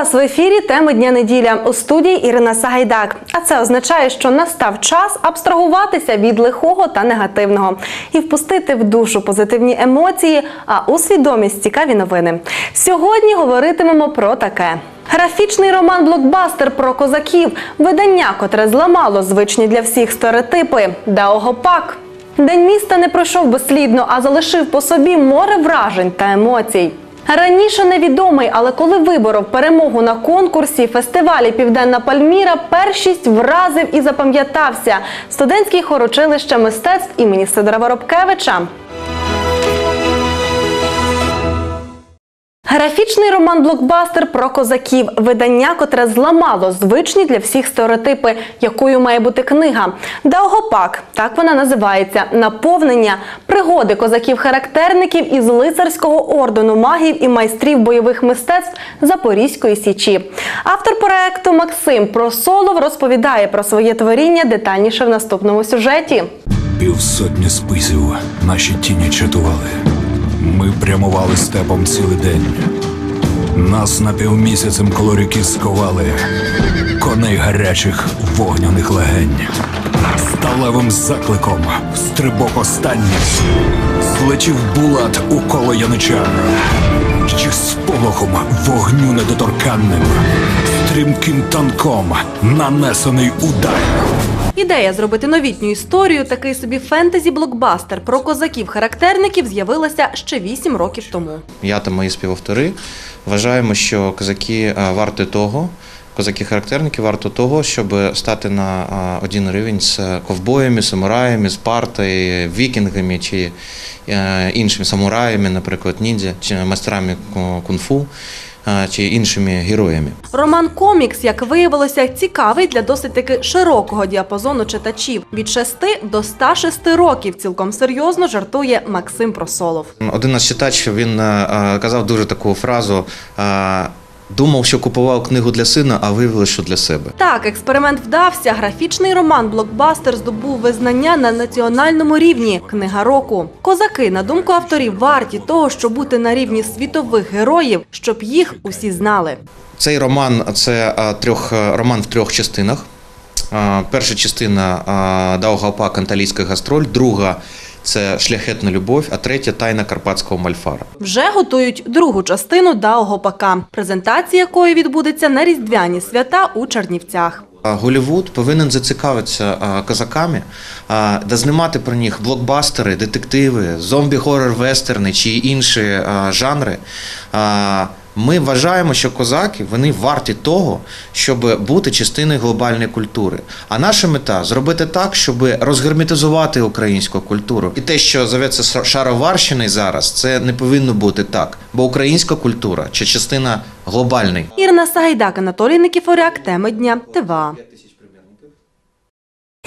Вас в ефірі. Теми дня неділя у студії Ірина Сагайдак. А це означає, що настав час абстрагуватися від лихого та негативного і впустити в душу позитивні емоції, а у свідомість цікаві новини. Сьогодні говоритимемо про таке. Графічний роман блокбастер про козаків, видання, котре зламало звичні для всіх стереотипи Даогопак. День міста не пройшов безслідно, а залишив по собі море вражень та емоцій. Раніше невідомий, але коли виборов перемогу на конкурсі фестивалі Південна Пальміра, першість вразив і запам'ятався студентський хорочилище мистецтв імені Сидора Воробкевича. Графічний роман блокбастер про козаків, видання, котре зламало звичні для всіх стереотипи, якою має бути книга. Даугопак, так вона називається, наповнення пригоди козаків-характерників із лицарського ордену магів і майстрів бойових мистецтв Запорізької січі. Автор проекту Максим Просолов розповідає про своє творіння детальніше в наступному сюжеті. Півсотні списів наші тіні чатували. Ми прямували степом цілий день. Нас напівмісяцем колоріки сковали, коней гарячих вогняних легень. Сталевим закликом стрибок останній злетів булат у коло яничар. Чи сполохом вогню недоторканним, стрімким танком нанесений удар. Ідея зробити новітню історію, такий собі фентезі-блокбастер про козаків-характерників з'явилася ще 8 років тому. Я та мої співавтори вважаємо, що козаки е, варті того, козаки-характерники варто того, щоб стати на е, один рівень з ковбоями, самураями, Спартою, вікінгами чи е, іншими самураями, наприклад, ніндзя, чи майстрами ку- кунг-фу, чи іншими героями. Роман комікс, як виявилося, цікавий для досить таки широкого діапазону читачів від 6 до 106 років. Цілком серйозно жартує Максим Просолов. Один із читачів він казав дуже таку фразу. Думав, що купував книгу для сина, а виявилося, що для себе. Так, експеримент вдався. Графічний роман блокбастер здобув визнання на національному рівні. Книга року. Козаки, на думку авторів, варті того, щоб бути на рівні світових героїв, щоб їх усі знали. Цей роман це трьох роман в трьох частинах. Перша частина е, Даугавпак Анталійська гастроль, друга це шляхетна любов, а третя тайна карпатського мальфара. Вже готують другу частину Даогопака, презентація якої відбудеться на різдвяні свята у Чернівцях. Голівуд повинен зацікавитися козаками, да знімати про них блокбастери, детективи, зомбі-хоррор, вестерни чи інші жанри. Ми вважаємо, що козаки вони варті того, щоб бути частиною глобальної культури. А наша мета зробити так, щоб розгерметизувати українську культуру. І те, що зоветься шароварщини зараз, це не повинно бути так, бо українська культура це частина глобальної. Ірина Сагайдак, Анатолій Никіфоряк. Теми дня ТВА.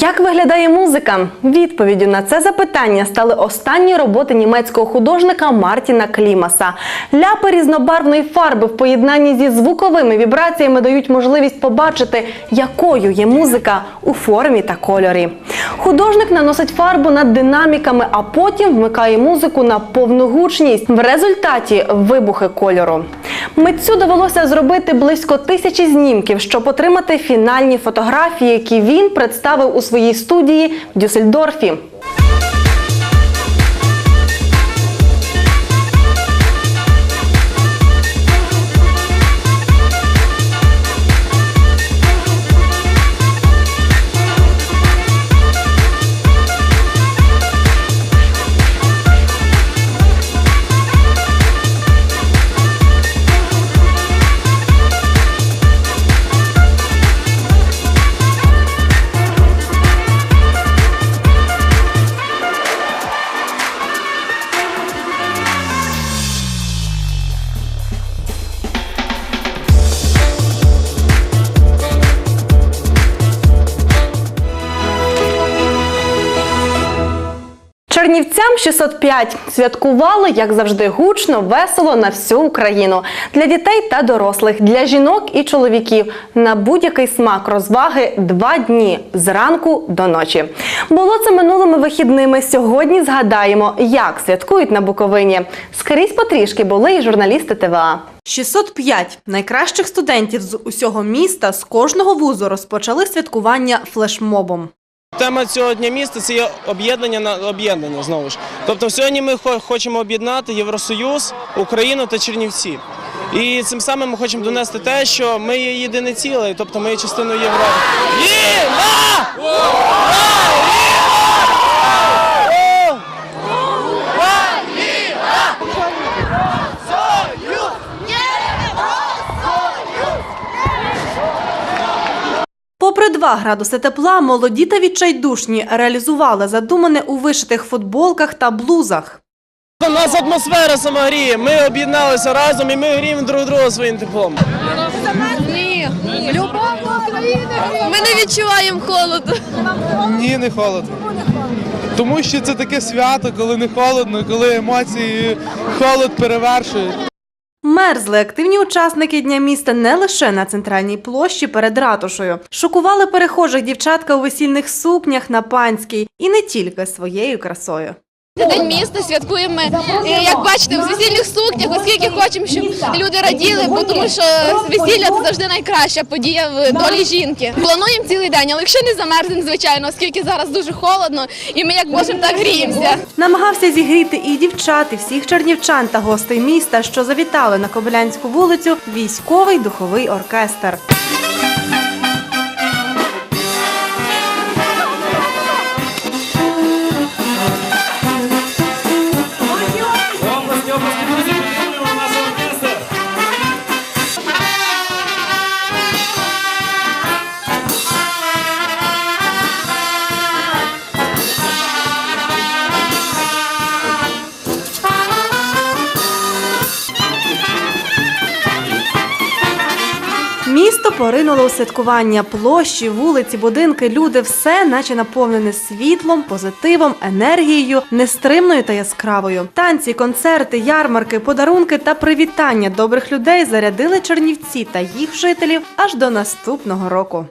Як виглядає музика? Відповіддю на це запитання стали останні роботи німецького художника Мартіна Клімаса. Ляпи різнобарвної фарби в поєднанні зі звуковими вібраціями дають можливість побачити, якою є музика у формі та кольорі. Художник наносить фарбу над динаміками, а потім вмикає музику на повну гучність. В результаті вибухи кольору. Митцю довелося зробити близько тисячі знімків, щоб отримати фінальні фотографії, які він представив у своїй студії в Дюссельдорфі. Чернівцям 605 святкували, як завжди, гучно, весело на всю Україну для дітей та дорослих, для жінок і чоловіків на будь-який смак розваги два дні зранку до ночі. Було це минулими вихідними. Сьогодні згадаємо, як святкують на Буковині. Скрізь потрішки були і журналісти ТВА. 605 найкращих студентів з усього міста з кожного вузу розпочали святкування флешмобом. Тема цього дня міста це є об'єднання на об'єднання знову ж. Тобто сьогодні ми хо- хочемо об'єднати Євросоюз, Україну та Чернівці. І цим самим ми хочемо донести те, що ми є єдине ціле, тобто ми є частиною Європи. Ліна! Попри 2 градуси тепла, молоді та відчайдушні реалізували задумане у вишитих футболках та блузах. У нас атмосфера сама гріє. Ми об'єдналися разом і ми гріємо друг друга своїм теплом. Ні, любов до України. Ми не відчуваємо холоду. Ні, не холодно. Тому що це таке свято, коли не холодно, коли емоції холод перевершують. Мерзли активні учасники дня міста не лише на центральній площі перед ратушою. Шокували перехожих дівчатка у весільних сукнях на панській і не тільки своєю красою. День міста святкуємо, ми, е, як бачите, в весільних сукнях, оскільки хочемо, щоб люди раділи, бо тому що весілля це завжди найкраща подія в долі жінки. Плануємо цілий день, але якщо не замерзнемо, звичайно, оскільки зараз дуже холодно, і ми як можемо, так гріємося. Намагався зігріти і дівчат, і всіх чернівчан та гостей міста, що завітали на Кобилянську вулицю, військовий духовий оркестр. Поринуло у святкування площі, вулиці, будинки, люди, все наче наповнене світлом, позитивом, енергією, нестримною та яскравою. Танці, концерти, ярмарки, подарунки та привітання добрих людей зарядили Чернівці та їх жителів аж до наступного року.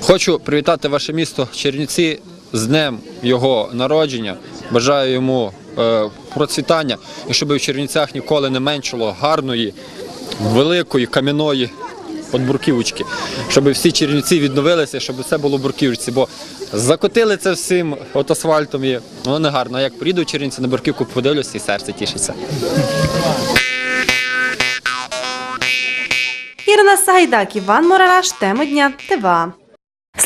Хочу привітати ваше місто Чернівці з днем його народження. Бажаю йому е, процвітання і щоб в Чернівцях ніколи не меншало гарної, великої кам'яної подбурківочки, щоб всі чернівці відновилися, щоб все було в бурківочці. Бо закотили це всім от асфальтом і воно не гарно. А як приїду в Чернівці на бурківку, подивлюся і серце тішиться. Ірина Сагайдак, Іван Морараш, теми дня ТВА.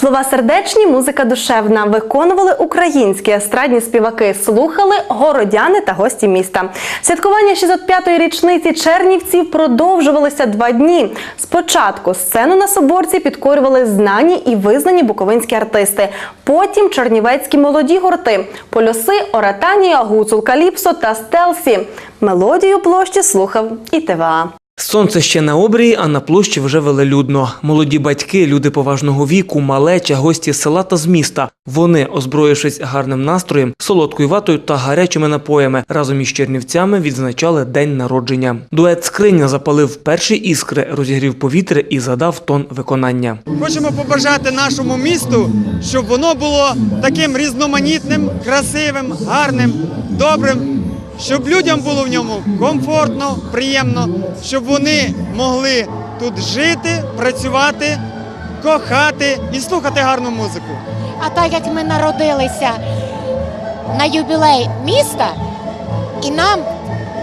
Слова сердечні, музика душевна. Виконували українські естрадні співаки, слухали городяни та гості міста. Святкування 605-ї річниці Чернівців продовжувалися два дні. Спочатку сцену на Соборці підкорювали знані і визнані буковинські артисти. Потім чернівецькі молоді гурти Польоси, Оратанія, Гуцул Каліпсо та Стелсі. Мелодію площі слухав і ТВА. Сонце ще на обрії, а на площі вже велелюдно. Молоді батьки, люди поважного віку, малеча, гості села та з міста. Вони, озброївшись гарним настроєм, солодкою ватою та гарячими напоями, разом із чернівцями відзначали день народження. Дует скриня запалив перші іскри, розігрів повітря і задав тон виконання. Хочемо побажати нашому місту, щоб воно було таким різноманітним, красивим, гарним, добрим, щоб людям було в ньому комфортно, приємно, щоб вони могли тут жити, працювати, кохати і слухати гарну музику. А так як ми народилися на юбілей міста, і нам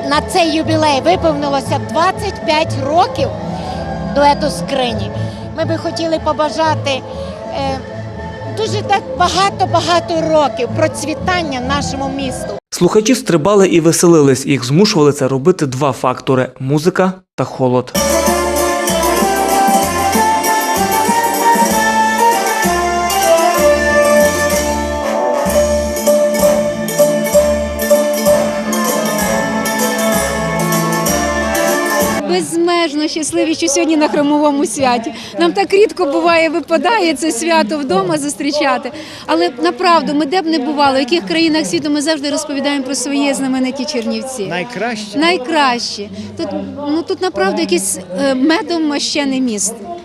на цей юбілей виповнилося 25 років дуету скрині, ми би хотіли побажати е, дуже так багато-багато років процвітання нашому місту. Слухачі стрибали і веселились. Їх змушували це робити два фактори: музика та холод. Безмежно щасливі, що сьогодні на хромовому святі. Нам так рідко буває, випадає це свято вдома зустрічати. Але направду, ми де б не бували, в яких країнах світу ми завжди розповідаємо про свої знамениті Чернівці. Найкраще. Найкраще. Тут, ну, тут направду якийсь е, медом мощене місто.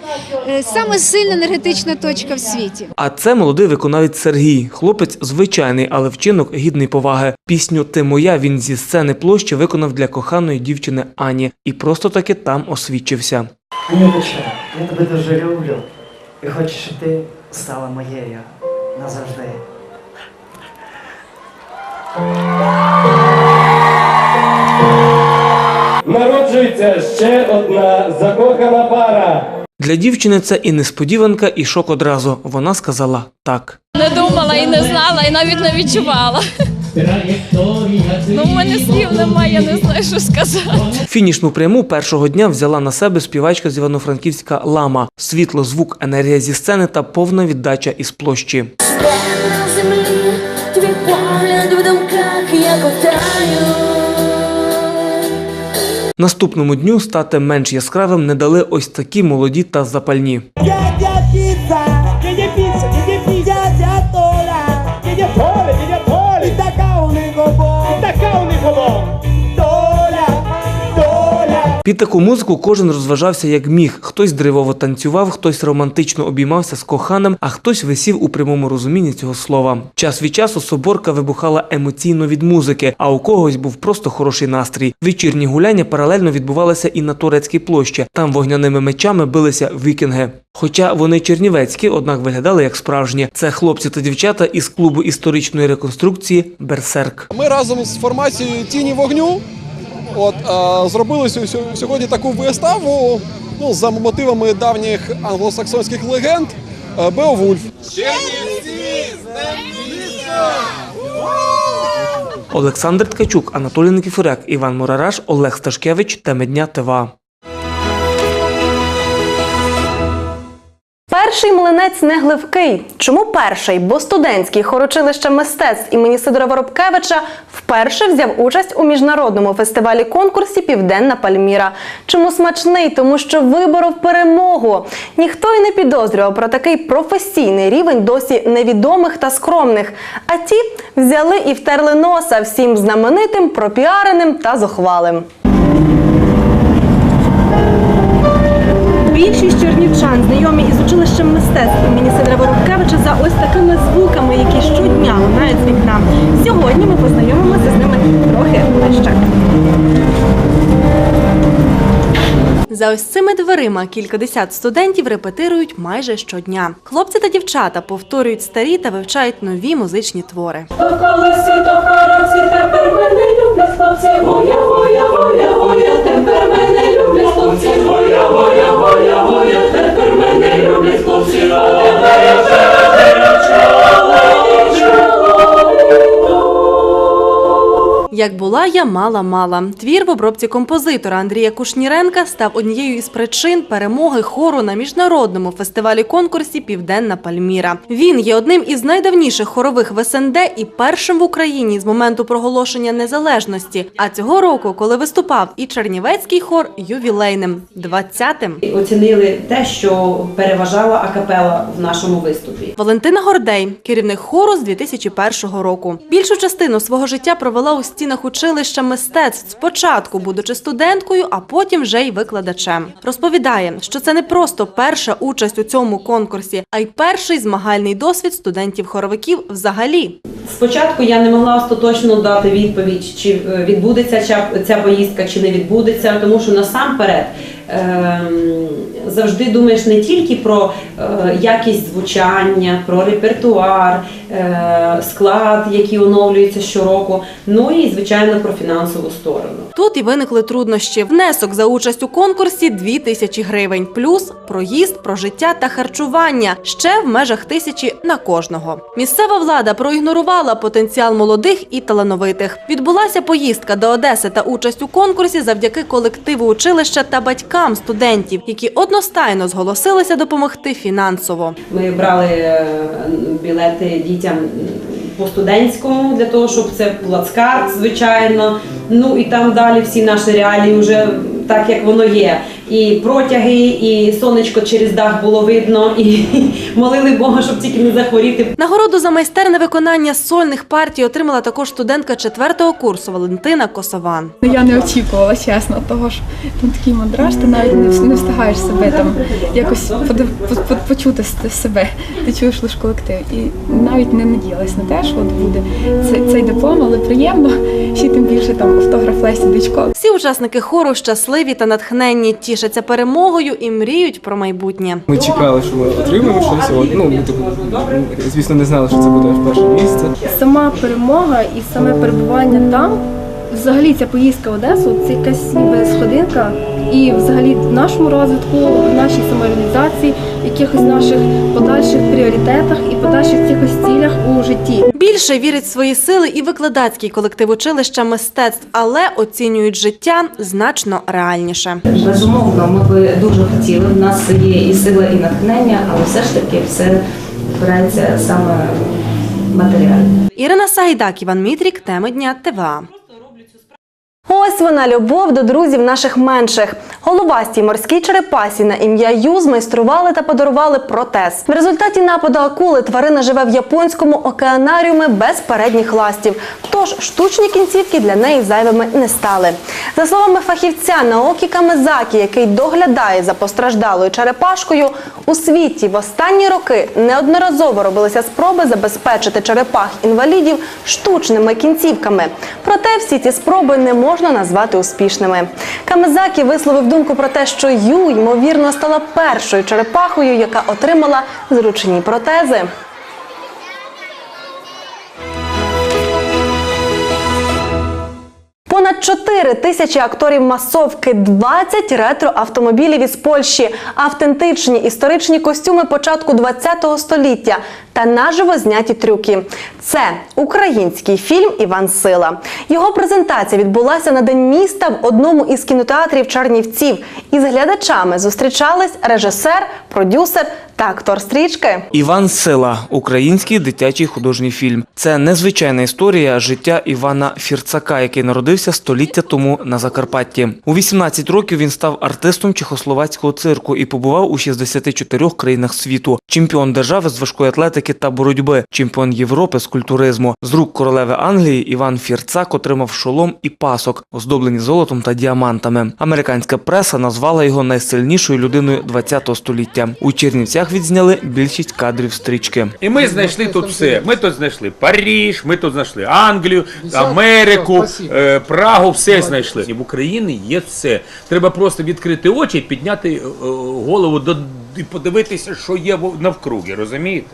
Е, саме сильна енергетична точка в світі. А це молодий виконавець Сергій. Хлопець звичайний, але вчинок гідний поваги. Пісню Ти моя він зі сцени площі виконав для коханої дівчини Ані і просто таки там освідчився. Ніночка, я тебе дуже люблю і хочу, щоб ти стала моєю назавжди. Народжується ще одна закохана пара. Для дівчини це і несподіванка, і шок одразу. Вона сказала так. Не думала і не знала, і навіть не відчувала. Ну, в мене слів немає, я не знаю, що сказати. Фінішну пряму першого дня взяла на себе співачка з Івано-Франківська Лама. Світло, звук, енергія зі сцени та повна віддача із площі. на землі, твій погляд в думках я ковтаю. Наступному дню стати менш яскравим не дали ось такі молоді та запальні. Під таку музику кожен розважався як міг. Хтось драйвово танцював, хтось романтично обіймався з коханим, а хтось висів у прямому розумінні цього слова. Час від часу соборка вибухала емоційно від музики, а у когось був просто хороший настрій. Вечірні гуляння паралельно відбувалися і на турецькій площі. Там вогняними мечами билися вікінги. Хоча вони чернівецькі, однак виглядали як справжні. Це хлопці та дівчата із клубу історичної реконструкції Берсерк. Ми разом з формацією Тіні вогню от, е, зробили сьо- сьо- сьогодні таку виставу ну, за мотивами давніх англосаксонських легенд е, Беовульф. Олександр Ткачук, Анатолій Никифоряк, Іван Мурараш, Олег Сташкевич, Теми дня ТВА. Перший млинець не гливкий. Чому перший? Бо студентський хорочилище мистецтв імені Сидора Воробкевича вперше взяв участь у міжнародному фестивалі конкурсі Південна Пальміра. Чому смачний? Тому що виборов перемогу. Ніхто й не підозрював про такий професійний рівень досі невідомих та скромних. А ті взяли і втерли носа всім знаменитим, пропіареним та зухвалим. Більшість чернівчан знайомі із училищем мистецтв імені Сидора Воробкевича за ось такими звуками, які щодня лунають з вікна. Сьогодні ми познайомимося з ними трохи ближче. За ось цими дверима кількадесят студентів репетирують майже щодня. Хлопці та дівчата повторюють старі та вивчають нові музичні твори воя, воя, воя, тепер мене люблять хлопці, а тебе я Як була я мала мала. Твір в обробці композитора Андрія Кушніренка став однією із причин перемоги хору на міжнародному фестивалі конкурсі Південна Пальміра. Він є одним із найдавніших хорових в СНД і першим в Україні з моменту проголошення незалежності. А цього року, коли виступав і Чернівецький хор ювілейним 20-тим. Оцінили те, що переважала акапела в нашому виступі. Валентина Гордей, керівник хору з 2001 року. Більшу частину свого життя провела у стінах училища мистецтв, спочатку будучи студенткою, а потім вже й викладачем. Розповідає, що це не просто перша участь у цьому конкурсі, а й перший змагальний досвід студентів-хоровиків взагалі. Спочатку я не могла остаточно дати відповідь, чи е, відбудеться ця, поїздка, чи не відбудеться, тому що насамперед завжди думаєш не тільки про е, якість звучання, про репертуар, е, склад, який оновлюється щороку, ну і звичайно про фінансову сторону. Тут і виникли труднощі. Внесок за участь у конкурсі 2 тисячі гривень, плюс проїзд, прожиття та харчування ще в межах тисячі на кожного. Місцева влада проігнорувала потенціал молодих і талановитих. Відбулася поїздка до Одеси та участь у конкурсі завдяки колективу училища та батькам студентів, які одностайно зголосилися допомогти фінансово. Ми брали е, білети дітям по студентському для того, щоб це плацкарт, звичайно. Ну і там далі всі наші реалії вже так, як воно є. І протяги, і сонечко через дах було видно, і молили Бога, щоб тільки не захворіти. Нагороду за майстерне виконання сольних партій отримала також студентка четвертого курсу Валентина Косован. Я не очікувала, чесно, того що там такий мандраж, ти навіть не встигаєш себе там якось почути себе. Ти чуєш лише колектив. І навіть не надіялась на те, що от буде цей, цей диплом, але приємно, ще тим більше там автограф Лесі Дичко. Всі учасники хору щасливі та натхненні, тішаться перемогою і мріють про майбутнє. Ми чекали, що ми отримаємо щось. От, ну, ми, типу, звісно, не знали, що це буде перше місце. Сама перемога і саме перебування там, взагалі ця поїздка в Одесу, це якась ніби сходинка. І взагалі в нашому розвитку, в нашій самореалізації, в якихось наших подальших пріоритетах і подальших якихось цілях у житті. Більше вірить в свої сили і викладацький колектив училища мистецтв, але оцінюють життя значно реальніше. Безумовно, ми би дуже хотіли. В нас є і сила, і натхнення, але все ж таки все впирається саме в матеріальне. Ірина Сагайдак, Іван Мітрік, теми дня ТВА. Ось вона любов до друзів наших менших. Головастій морській черепасі на ім'я Ю змайстрували та подарували протез. В результаті нападу акули тварина живе в японському океанаріумі без передніх ластів. Тож штучні кінцівки для неї зайвими не стали. За словами фахівця Наокі Камезакі, який доглядає за постраждалою черепашкою, у світі в останні роки неодноразово робилися спроби забезпечити черепах інвалідів штучними кінцівками. Проте всі ці спроби не можна назвати успішними. Камезакі висловив думку про те, що Ю ймовірно стала першою черепахою, яка отримала зручні протези. Понад 4 тисячі акторів масовки, 20 ретро-автомобілів із Польщі, автентичні історичні костюми початку ХХ століття та наживо зняті трюки. Це український фільм Іван Сила. Його презентація відбулася на день міста в одному із кінотеатрів Чернівців. Із глядачами зустрічались режисер, продюсер та актор стрічки. Іван Сила український дитячий художній фільм. Це незвичайна історія життя Івана Фірцака, який народився століття тому на Закарпатті. У 18 років він став артистом чехословацького цирку і побував у 64 країнах світу. Чемпіон держави з важкої атлетики та боротьби, чемпіон Європи з культуризму. З рук королеви Англії Іван Фірцак отримав шолом і пасок, оздоблені золотом та діамантами. Американська преса назвала його найсильнішою людиною ХХ століття. У Чернівцях відзняли більшість кадрів стрічки. І ми знайшли тут все. Ми тут знайшли Паріж, ми тут знайшли Англію, Америку, е, Прагу, все знайшли. В Україні є все. Треба просто відкрити очі, підняти е, голову до і подивитися, що є навкруги, розумієте?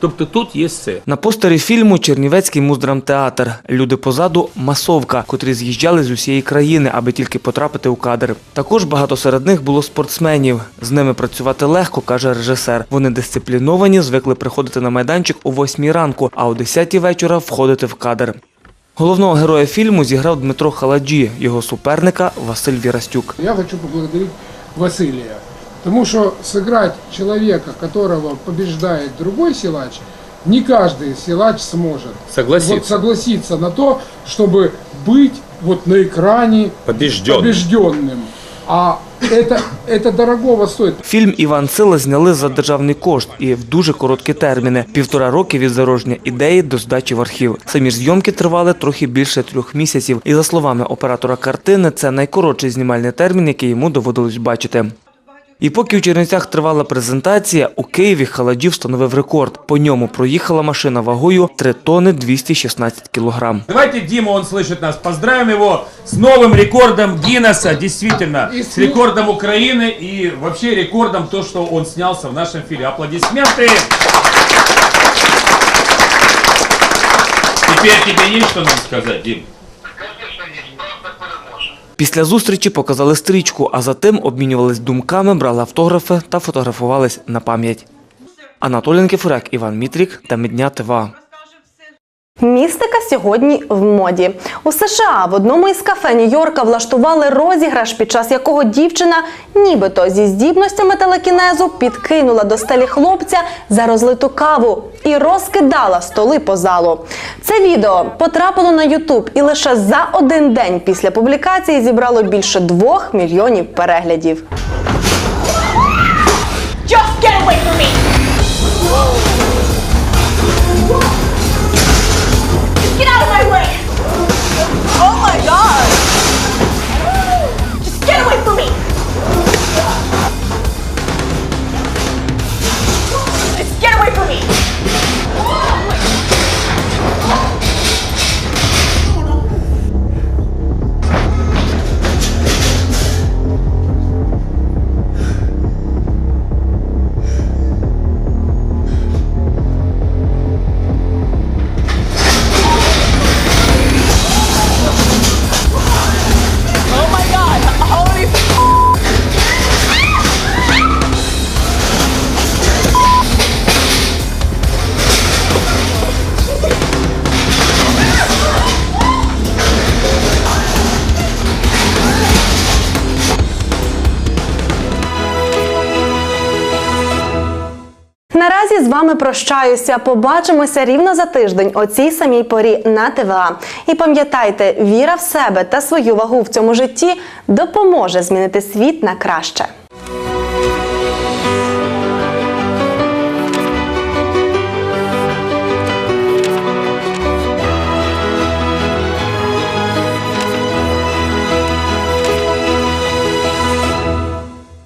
Тобто тут є все. На постері фільму Чернівецький муздрамтеатр. Люди позаду масовка, котрі з'їжджали з усієї країни, аби тільки потрапити у кадр. Також багато серед них було спортсменів. З ними працювати легко, каже режисер. Вони дисципліновані, звикли приходити на майданчик о 8 ранку, а о 10 вечора входити в кадр. Головного героя фільму зіграв Дмитро Халаджі, його суперника Василь Вірастюк. Я хочу поблагодарить Василия. Потому что сыграть человека, которого побеждает другой силач, не каждый силач сможет. Согласиться. Вот согласиться на то, чтобы быть вот на экране Побежденным. побежденным. А это, это дорогого стоит. Фільм Іван Сила зняли за державний кошт і в дуже короткі терміни півтора роки від зарождення ідеї до здачі в архів. Самі ж зйомки тривали трохи більше трьох місяців. І за словами оператора картини, це найкоротший знімальний термін, який йому доводилось бачити. І поки у Чернівцях тривала презентація, у Києві Халаджі встановив рекорд. По ньому проїхала машина вагою 3 тонни 216 кілограм. Давайте Дима, он слышит нас. Поздравим его с новым рекордом Гиннесса, действительно, с рекордом Украины и вообще рекордом то, что он снялся в нашем фильме. Аплодисменты! Теперь тебе есть что нам сказать, Дим? Після зустрічі показали стрічку, а затим обмінювались думками, брали автографи та фотографувались на пам'ять. Анатолій Кефурак, Іван Мітрік та Медня ТВА. Містика сьогодні в моді. У США в одному із кафе Нью-Йорка влаштували розіграш, під час якого дівчина, нібито зі здібностями телекінезу, підкинула до стелі хлопця за розлиту каву і розкидала столи по залу. Це відео потрапило на Ютуб і лише за один день після публікації зібрало більше двох мільйонів переглядів. Just get away from me! З вами прощаюся. Побачимося рівно за тиждень о цій самій порі на ТВА. І пам'ятайте, віра в себе та свою вагу в цьому житті допоможе змінити світ на краще.